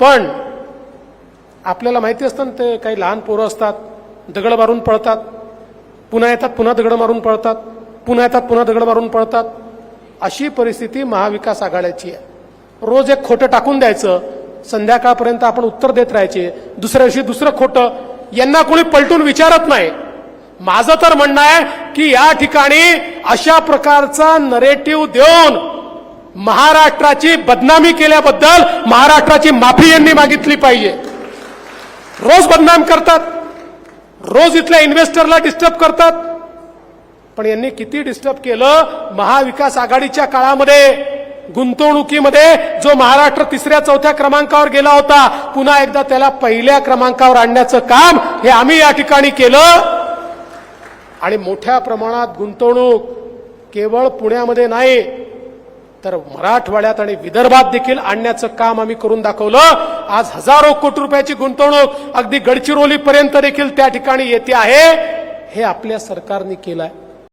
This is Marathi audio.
पण आपल्याला माहिती असतं ना ते काही लहान पोरं असतात दगड मारून पळतात. पुन्हा येतात पुन्हा दगड मारून पळतात. पुन्हा येतात पुन्हा दगड मारून पळतात. अशी परिस्थिती महाविकास आघाड्याची आहे. रोज एक खोटं टाकून द्यायचं. संध्याकाळपर्यंत आपण उत्तर देत राहायचे. दुसऱ्या दिवशी दुसरं खोटं. यांना कोणी पलटून विचारत नाही. माझं तर म्हणणं आहे की या ठिकाणी अशा प्रकारचा नरेटिव्ह देऊन महाराष्ट्राची बदनामी केल्याबद्दल महाराष्ट्राची माफी यांनी मागितली पाहिजे. रोज बदनाम करतात रोज इथल्या इन्व्हेस्टरला डिस्टर्ब करतात. पण यांनी किती डिस्टर्ब केलं? महाविकास आघाडीच्या काळामध्ये गुंतवणुकीमध्ये जो महाराष्ट्र तिसऱ्या चौथ्या क्रमांकावर गेला होता पुन्हा एकदा त्याला पहिल्या क्रमांकावर आणण्याचं काम हे आम्ही या ठिकाणी केलं. आणि मोठ्या प्रमाणात गुंतवणूक केवळ पुण्यामध्ये नाही तर मराठवाड्यात आणि विदर्भात देखील आणण्याचं काम आम्ही करून दाखवलं. आज हजारो कोटी रुपयाची गुंतवणूक अगदी गडचिरोलीपर्यंत देखील त्या ठिकाणी येते आहे. हे आपल्या सरकारने केलं आहे